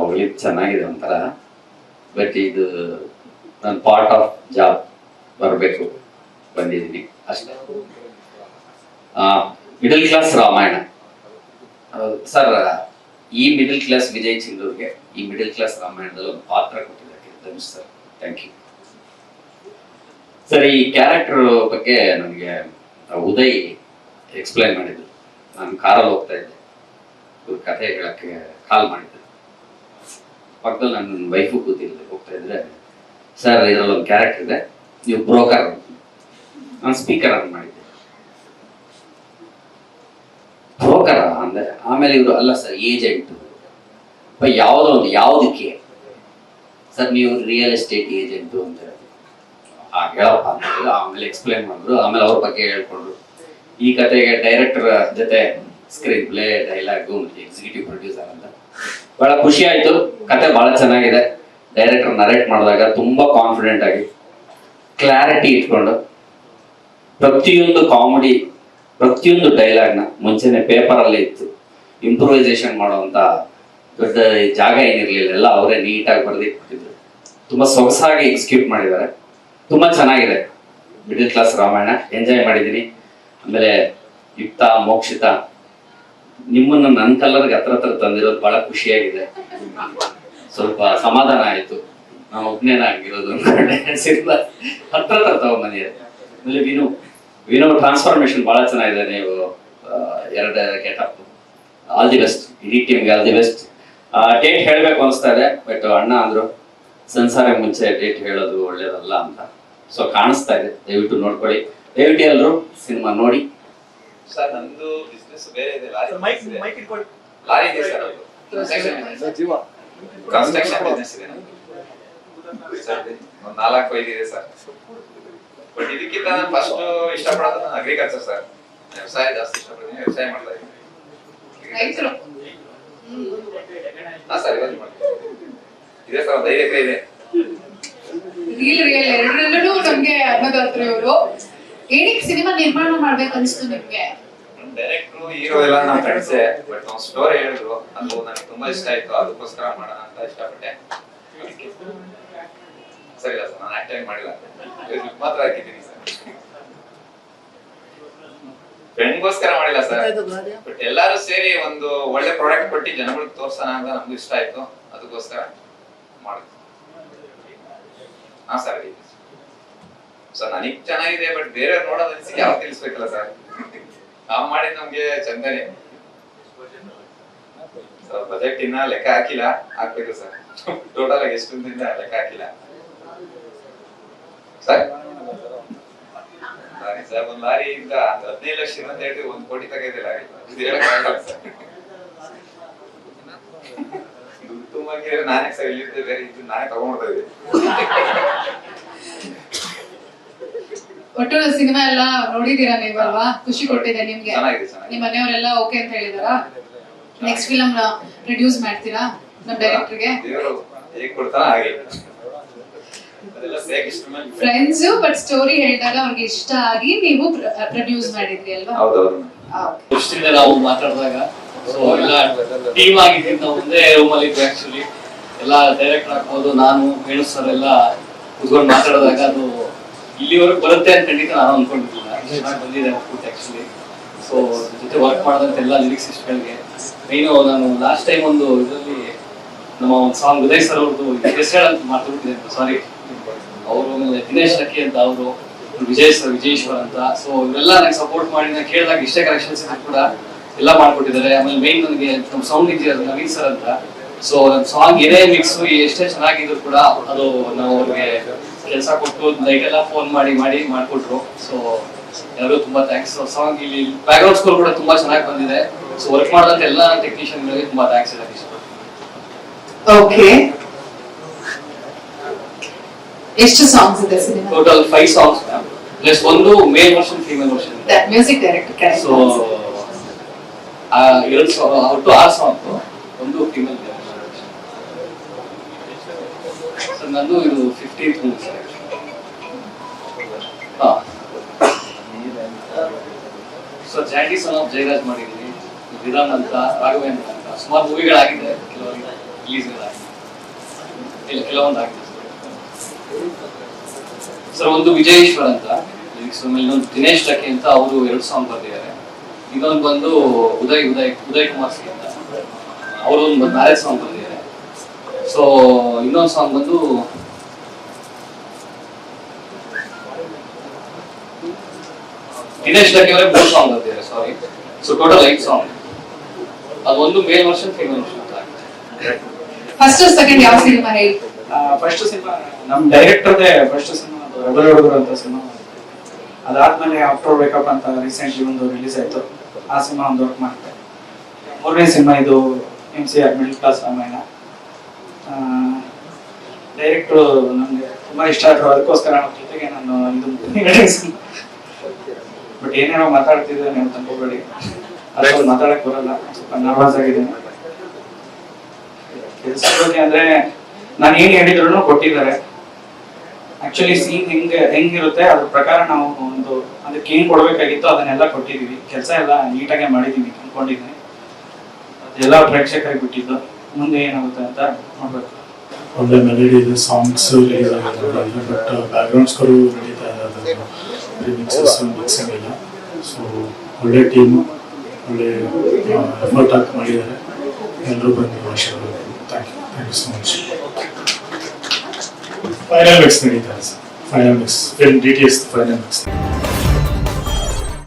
ಹೊಗಳಿದ್ ಚೆನ್ನಾಗಿದೆ ಒಂಥರ. ಬಟ್ ಇದು ನನ್ನ ಪಾರ್ಟ್ ಆಫ್ ಜಾಬ್ ಬರಬೇಕು ಬಂದಿದ್ದೀನಿ ಅಷ್ಟೇ. Middle class Ramayana. ಸರ್ ಈ ಮಿಡಲ್ ಕ್ಲಾಸ್ ವಿಜಯ್ ಚಿಂದೂರ್ಗೆ ಈ ಮಿಡಲ್ ಕ್ಲಾಸ್ ರಾಮಾಯಣದಲ್ಲಿ ಒಂದು ಪಾತ್ರ ಕೊಟ್ಟಿದ್ದಕ್ಕೆ Dhanush sir. Thank you sir ಈ ಕ್ಯಾರೆಕ್ಟರ್ ಬಗ್ಗೆ ನನಗೆ ಉದಯ್ ಎಕ್ಸ್ಪ್ಲೈನ್ ಮಾಡಿದ್ರು. ನಾನು ಕಾರಲ್ಲಿ ಹೋಗ್ತಾ ಇದ್ದೆ. ಇವ್ರ ಕಥೆ ಹೇಳಕ್ಕೆ ಕಾಲ್ ಮಾಡಿದ್ದೆ ಪಕ್ಕದಲ್ಲಿ ನನ್ನ ವೈಫು ಕೂತಿದ್ದೆ ಹೋಗ್ತಾ ಇದ್ರೆ ಸರ್ ಇದರಲ್ಲಿ ಒಂದು ಕ್ಯಾರೆಕ್ಟರ್ ಇದೆ. ನೀವು ಬ್ರೋಕರ್ ನಾನು ಸ್ಪೀಕರ್ ಅಂತ ಮಾಡಿದ್ದೆ. ಬ್ರೋಕರ ಅಂದ್ರೆ ಆಮೇಲೆ ಇವರು, ಅಲ್ಲ ಸರ್ ಏಜೆಂಟ್ ಯಾವುದೋ ಒಂದು, ಯಾವುದಕ್ಕೆ? ಸರ್ ನೀವು ರಿಯಲ್ ಎಸ್ಟೇಟ್ ಏಜೆಂಟ್ ಅಂತ ಹೇಳಪ್ಪ. ಅಂತ ಆಮೇಲೆ ಎಕ್ಸ್ಪ್ಲೇನ್ ಮಾಡಿದ್ರು. ಆಮೇಲೆ ಅವ್ರ ಬಗ್ಗೆ ಹೇಳ್ಕೊಂಡ್ರು. ಈ ಕತೆಗೆ ಡೈರೆಕ್ಟರ್ ಜೊತೆ screenplay dialogue executive producer ಅಂತ. ಬಹಳ ಖುಷಿ ಆಯ್ತು. ಕತೆ ಬಹಳ ಚೆನ್ನಾಗಿದೆ. ಡೈರೆಕ್ಟರ್ ನರೇಟ್ ಮಾಡಿದಾಗ ತುಂಬಾ ಕಾನ್ಫಿಡೆಂಟ್ ಆಗಿ ಕ್ಲಾರಿಟಿ ಇಟ್ಕೊಂಡು, ಪ್ರತಿಯೊಂದು ಕಾಮಿಡಿ ಪ್ರತಿಯೊಂದು ಡೈಲಾಗ್ನ ಮುಂಚೆನೆ ಅಲ್ಲಿ ಇತ್ತು. ಇಂಪ್ರೂವೈಸೇಷನ್ ಮಾಡುವಂತ ದೊಡ್ಡ ಜಾಗ ಏನಿರಲಿಲ್ಲ. ಎಲ್ಲ ಅವರೇ ನೀಟಾಗಿ ಬರೆದಿಟ್ಟಿದ್ರು ತುಂಬಾ ಸೊಗಸಾಗಿ ಎಕ್ಸಿಕ್ಯೂಟ್ ಮಾಡಿದ್ದಾರೆ. ತುಂಬಾ ಚೆನ್ನಾಗಿದೆ. Middle class Ramayana. ಎಂಜಾಯ್ ಮಾಡಿದ್ದೀನಿ. ಆಮೇಲೆ ಯುಕ್ತ, ಮೋಕ್ಷಿತ ನಿಮ್ಮನ್ನ ನನ್ನ ಕಲ್ಲರ್ಗೆ ಹತ್ರ ಹತ್ರ ತಂದಿರೋದು ಬಹಳ ಖುಷಿಯಾಗಿದೆ. ಸ್ವಲ್ಪ ಸಮಾಧಾನ ಆಯ್ತು. ನಾವು ಒಬ್ನೇನಾಗಿರೋದು ಆಗಿರೋದು ಹತ್ರ ಹತ್ರ ತಗೊಂಬಂದಿದೆ ಆಮೇಲೆ ವಿನು ವಿನು ಟ್ರಾನ್ಸ್ಫಾರ್ಮೇಶನ್ ಬಹಳ ಚೆನ್ನಾಗಿದೆ ನೀವು ಎರಡ ಗೆಟಪ್ ಆಲ್ ದಿ ಬೆಸ್ಟ್ ಇಡೀ ಟೀಮ್ಗೆ ಆಲ್ ದಿ ಬೆಸ್ಟ್ ಡೇಟ್ ಹೇಳ್ಬೇಕು ಅನಿಸ್ತಾ ಇದೆ ಬಟ್ ಅಣ್ಣ ಅಂದ್ರು, ಸಂಸಾರ ಮುಂಚೆ ಡೇಟ್ ಹೇಳೋದು ಒಳ್ಳೇದಲ್ಲ ಅಂತ. ಸೊ ಕಾಣಿಸ್ತಾ ಇದೆ. ದಯವಿಟ್ಟು ನೋಡ್ಕೊಳ್ಳಿ. ದಯವಿಟ್ಟು ಎಲ್ಲರೂ ಸಿನಿಮಾ ನೋಡಿ. ಸರ್ ನಂದು ಬಿಸ್ನೆಸ್ ಬೇರೆ ಇದೆ ಲಾರಿ ಮೈಕ್ ಇಟ್ಕೊಳ್ಳಿ ಲಾರಿ ಇದೆ ಸರ್ ಅದು. ಕನ್ಸ್ಟ್ರಕ್ಷನ್ ಬಿಸ್ನೆಸ್ ಇದೆ. ಒಂದ್ ನಾಲ್ಕು ಐದು ಇದೆ ಸರ್. ಬಟ್ ಇದಕ್ಕಿಂತ ನಾನು ಫಸ್ಟ್ ಇಷ್ಟಪಡೋದು ನಾನು ಅಗ್ರಿಕಲ್ಚರ್ ಸರ್. ವ್ಯವಸಾಯ ಜಾಸ್ತಿ ಇಷ್ಟಪಡ್ತೀನಿ ವ್ಯವಸಾಯ ಮಾಡ್ತಾ ಇದ್ದೀನಿ. ಹಾ ಸರ್ ಇವತ್ತು ಇದೆ ಸರ್ ಒಂದು ಐದು ಎಕರೆ ಇದೆ. ರೀಲ್ ರಿಯಲ್ ಎರಡರಲ್ಲೂ ನಮ್ಗೆ ಅನ್ನದಾತ್ರ ಇವರು. ಏನಕ್ಕೆ ಸಿನಿಮಾ ನಿರ್ಮಾಣ ಮಾಡ್ಬೇಕು ಅನ್ಸ್ತು ನಿಮ್ಗೆ? ಡೈರೆಕ್ಟ್ರು ಹೀರೋ ಎಲ್ಲ ನಮ್ಮ ಫ್ರೆಂಡ್ಸೇ ಬಟ್ ನಾವು ಸ್ಟೋರಿ ಹೇಳಿದ್ರು. ಅದು ನನಗೆ ತುಂಬಾ ಇಷ್ಟ ಆಯ್ತು. ಅದಕ್ಕೋಸ್ಕರ ಮಾಡೋಣ ಅಂತ ಇಷ್ಟಪಟ್ಟೆ. ಸರಿ ಸರ್ ನಾನು ಆಕ್ಟಿಂಗ್ ಮಾಡಿಲ್ಲ? ಮಾತ್ರ ಹಾಕಿದ್ದೀನಿ ಸರ್. ಫ್ರೆಂಡ್ಗೋಸ್ಕರ ಮಾಡಿಲ್ಲ ಸರ್. ಬಟ್ ಎಲ್ಲರೂ ಸೇರಿ ಒಂದು ಒಳ್ಳೆ ಪ್ರಾಡಕ್ಟ್ ಕೊಟ್ಟು ಜನಗಳಿಗೆ ತೋರ್ಸೋಣ ಅಂತ ನಮ್ಗೂ ಇಷ್ಟ ಆಯ್ತು. ಅದಕ್ಕೋಸ್ಕರ ಮಾಡಿದ್ವಿ. ಹಾ ಸರ್ ಸರ್ ನನಗ್ ಚೆನ್ನಾಗಿದೆ ಬಟ್ ಬೇರೆ ನೋಡೋದ್ ಅನ್ಸಿ ಯಾವ ತಿಳಿಸ್ಬೇಕಲ್ಲ ಸರ್ ನಾವ್ ಮಾಡಿದ್ ನಮ್ಗೆ ಚಂದನೆ. ಸರ್ ಬಜೆಟ್ ಇನ್ನ ಲೆಕ್ಕ ಹಾಕಿಲ್ಲ. ಹಾಕ್ಬೇಕು ಸರ್ ಟೋಟಲ್ ಆಗಿ ಎಷ್ಟು ಲೆಕ್ಕ ಹಾಕಿಲ್ಲ. ಸರ್ ಸಾರಿ ಒಂದ್ ಹದಿನೈದು ಲಕ್ಷ ಅಂತ ಒಂದ್ ಕೋಟಿ ತಗೈತೆ ಲಾರಿ. ತುಂಬಾ ನಾನೇ ಸರ್ ಇಲ್ಲಿ ಬೇರೆ ಇದು ನಾನೇ ತಗೊಂಡ್ತಾ ಇದ್ದೆ. ಒಟ್ಟು ಸಿನಿಮಾ ಎಲ್ಲ ನೋಡಿದೀರಾ ನೀವಲ್ವಾ ಖುಷಿ ಕೊಟ್ಟಿದೆ ನಿಮ್ಗೆ. ಚೆನ್ನಾಗಿದೆ ಚೆನ್ನಾಗಿದೆ. ನಿಮ್ ಮನೆಯವರೆಲ್ಲ ಓಕೆ ಅಂತ ಹೇಳಿದಾರ? ನೆಕ್ಸ್ಟ್ ಫಿಲಮ್ ಪ್ರೊಡ್ಯೂಸ್ ಮಾಡ್ತೀರಾ ನಮ್ ಡೈರೆಕ್ಟರ್ಗೆ ಫ್ರೆಂಡ್ಸ್ ಬಟ್ ಸ್ಟೋರಿ ಹೇಳಿದಾಗ ಅವ್ರಿಗೆ ಇಷ್ಟ ಆಗಿ ನೀವು ಪ್ರೊಡ್ಯೂಸ್ ಮಾಡಿದ್ರಿ ಅಲ್ವಾ. ದೃಷ್ಟಿಯಿಂದ ನಾವು ಮಾತಾಡಿದಾಗ ಸೊ ಎಲ್ಲ ಟೀಮ್ ಆಗಿದ್ದೀವಿ ನಾವು ಒಂದೇ ರೂಮಲ್ಲಿ ಇದ್ವಿ ಆಕ್ಚುಲಿ ಎಲ್ಲ ಡೈರೆಕ್ಟರ್ ಆಗ್ಬೋದು ನಾನು ಹೇಳು ಸರ್ ಎಲ್ಲ ಕುತ್ಕೊಂಡು ಮಾತಾಡಿದಾಗ ಅದು ಇಲ್ಲಿವರೆಗೂ ಬರುತ್ತೆ ಅಂತ ಖಂಡಿತ ನಾನು ಅನ್ಕೊಂಡಿರ್ಲಿಲ್ಲ ಚೆನ್ನಾಗ್ ಬಂದಿದೆ ಆಕ್ಚುಲಿ ಸೊ ಜೊತೆ ವರ್ಕ್ ಮಾಡಿದಂತ ಎಲ್ಲ ಲಿರಿಕ್ಸಿಸ್ಟ್ಗಳಿಗೆ ಮೇನು ನಾನು ಲಾಸ್ಟ್ ಟೈಮ್ ಒಂದು ಇದರಲ್ಲಿ ನಮ್ಮ ಒಂದು ಸಾಂಗ್ ಉದಯ್ ಸರ್ ಅವ್ರದ್ದು ಹೆಸರು ಅಂತ ಮಾತಾಡ್ತಿದ್ದೆ ಸಾರಿ ಅವರು ಆಮೇಲೆ ದಿನೇಶ್ ಲಕ್ಕಿ ಅಂತ ಅವರು ವಿಜಯ್ ಸರ್ ವಿಜಯೇಶ್ವರ್ ಅಂತ. ಸೊ ಇವೆಲ್ಲ ನನಗೆ ಸಪೋರ್ಟ್ ಮಾಡಿ ನಾನು ಕೇಳಿದಾಗ ಇಷ್ಟೇ ಕರೆಕ್ಷನ್ಸ್ ಕೂಡ ಎಲ್ಲ ಮಾಡ್ಕೊಟ್ಟಿದ್ದಾರೆ. ಆಮೇಲೆ ಮೇನ್ ನನಗೆ ನಮ್ಮ ಸೌಂಡ್ ಇಂಜಿನಿಯರ್ ನವೀನ್ ಸರ್ ಅಂತ. ಸೊ ನನ್ನ ಸಾಂಗ್ ಏನೇ ಮಿಕ್ಸ್ ಎಷ್ಟೇ ಚೆನ್ನಾಗಿದ್ರು ಕೂಡ ಅದು ನಾವು ಅವ್ರಿಗೆ ಕೆಲಸ ಕೊಟ್ಟು ನೈಟ್ ಎಲ್ಲ ಫೋನ್ ಮಾಡಿ ಮಾಡಿ ಮಾಡ್ಕೊಟ್ರು. ಸೊ ಎಲ್ಲರೂ ತುಂಬಾ ಥ್ಯಾಂಕ್ಸ್ ಸಾಂಗ್ ಇಲ್ಲಿ ಬ್ಯಾಕ್ ಗ್ರೌಂಡ್ ಸ್ಕೋರ್ ಕೂಡ ತುಂಬಾ ಚೆನ್ನಾಗಿ ಬಂದಿದೆ. ಸೊ ವರ್ಕ್ ಮಾಡಿದಂತ ಎಲ್ಲ ಟೆಕ್ನಿಷಿಯನ್ಗಳಿಗೆ ತುಂಬಾ ಥ್ಯಾಂಕ್ಸ್ ಇದೆ ಓಕೆ ಎಷ್ಟು ಸಾಂಗ್ಸ್ ಇದೆ cinema? Total 5 songs ma'am plus ಒಂದು male version female version music director so ಎರಡು ಸಾಂಗ್ ಒಟ್ಟು ಆರು ಸಾಂಗ್ ಒಂದು ಫೀಮೇಲ್ ಸರ್ ನಂದು ಇದು ಫಿಫ್ಟೀತ್ ಮೂವಿ ಸರ್ ಹಾ. ಸೊ ಜಾಂಡಿ ಸನ್ ಆಫ್ ಜಯರಾಜ್ ಮಾಡಿದ್ವಿ. ವಿರಾನ್ ಅಂತ, ರಾಘವೇಂದ್ರ ಅಂತ. ಸುಮಾರು ಮೂವಿಗಳಾಗಿದೆ ಕೆಲವರಿಗೆ ರಿಲೀಸ್ಗಳಾಗಿದೆ ಕೆಲವೊಂದು ಆಗಿದೆ. ಸರ್ ಒಂದು ವಿಜಯೇಶ್ವರ್ ಅಂತ. ಇನ್ನೊಂದು ದಿನೇಶ್ ಲಕ್ಕಿ ಅಂತ ಅವರು ಎರಡು ಸಾಂಗ್ ಬರ್ದಿದ್ದಾರೆ. ಇನ್ನೊಂದು ಬಂದು ಉದಯ್ ಉದಯ್ ಉದಯ್ ಕುಮಾರ್ ಸಿ ಅಂತ. ಅವರು ಒಂದು ಮ್ಯಾರೇಜ್ ಸಾಂಗ್ ಬರ್ದಿದ್ದಾರೆ ಸೊ ಇನ್ನೊಂದು ಸಾಂಗ್ ಬಂದು ದಿನೇಶ್ ಲಕ್ಕಿ ಅವರೇ ಮೂರು ಸಾಂಗ್ ಬರ್ದಿದ್ದಾರೆ ಸಾರಿ ಸೊ ಟೋಟಲ್ ಐದು ಸಾಂಗ್ ಅದೊಂದು ಮೇಲ್ ವರ್ಷನ್ ಫೀಮೇಲ್ ವರ್ಷನ್ ಅಂತ ಆಗಿದೆ. ಫಸ್ಟ್ ಸೆಕೆಂಡ್ ಯಾವ ಸಿನಿಮಾ ಹೇಳಿ? ಫಸ್ಟ್ ಸಿನಿಮಾ ನಮ್ಮ ಡೈರೆಕ್ಟರ್ದೇ ಫಸ್ಟ್ ಸಿನಿಮಾ ರಬಲ್ ಹುಡುಗರು ಅಂತ ಸಿನಿಮಾ ಅದಾದ್ಮೇಲೆ ಆಫ್ಟರ್ ಬ್ರೇಕಪ್ ಅಂತ ರೀಸೆಂಟ್ಲಿ ಒಂದು ರಿಲೀಸ್ ಆಯ್ತು. ಆ ಸಿನಿಮಾ ಒಂದು ವರ್ಕ್ ಮಾಡಿದೆ ಮೂರನೇ ಸಿನಿಮಾ ಇದು M C R middle class Ramayana. Director ನನಗೆ ತುಂಬಾ ಇಷ್ಟ ಆದ್ರು, ಅದಕ್ಕೋಸ್ಕರ ಅವ್ರ ಜೊತೆಗೆ ನಾನು ಇದು ಬಟ್ ಏನೇನೋ ಮಾತಾಡ್ತಿದ್ದೆ ನೀವು ತಂದ್ಕೋಬೇಡಿ ಅಷ್ಟೊಂದು ಮಾತಾಡಕ್ ಬರಲ್ಲ. ಸ್ವಲ್ಪ ನರ್ವಸ್ ಆಗಿದ್ದೇನೆ. ಬಗ್ಗೆ ಅಂದ್ರೆ ನಾನು ಏನ್ ಹೇಳಿದ್ರು ಕೊಟ್ಟಿದ್ದಾರೆ. ಆಕ್ಚುಲಿ ಸೀನ್ ಹೆಂಗ್, ಹೆಂಗಿರುತ್ತೆ, ಅದ್ರ ಪ್ರಕಾರ ನಾವು ಒಂದು, ಅದಕ್ಕೆ ಏನ್ ಕೊಡ್ಬೇಕಾಗಿತ್ತು ಅದನ್ನೆಲ್ಲ ಕೊಟ್ಟಿದೀವಿ ಕೆಲಸ ಎಲ್ಲ ನೀಟಾಗೆ ಮಾಡಿದೀವಿ ಅನ್ಕೊಂಡಿದ್ದೀನಿ ಅದೆಲ್ಲ ಪ್ರೇಕ್ಷಕರಿಗೆ ಬಿಟ್ಟಿದ್ದು. ಮುಂದೆ ಏನಾಗುತ್ತೆ ಅಂತ ನೋಡ್ಬೇಕು. ಒಳ್ಳೆ ಮೆಲಡಿ ಇದೆ ಸಾಂಗ್ಸ್ ರಿಲೀಸ್ ಆಗಿರೋದಿಲ್ಲ ಬಟ್ ಬ್ಯಾಕ್ಗ್ರೌಂಡ್ ಸ್ಕೋರು ನಡೀತಾ ಇದೆ ರಿಮಿಕ್ಸಸ್ ಮಿಕ್ಸಿಂಗ್ ಎಲ್ಲ ಸೊ ಒಳ್ಳೆ ಟೀಮು ಒಳ್ಳೆ ಎಫರ್ಟ್ ಹಾಕಿ ಮಾಡಿದ್ದಾರೆ. ಎಲ್ಲರೂ ಬಂದು ಆಶೀರ್ವಾದ thank you thank you so much final mix ನಡೀತಾ ಇದೆ sir final mix D T S final mix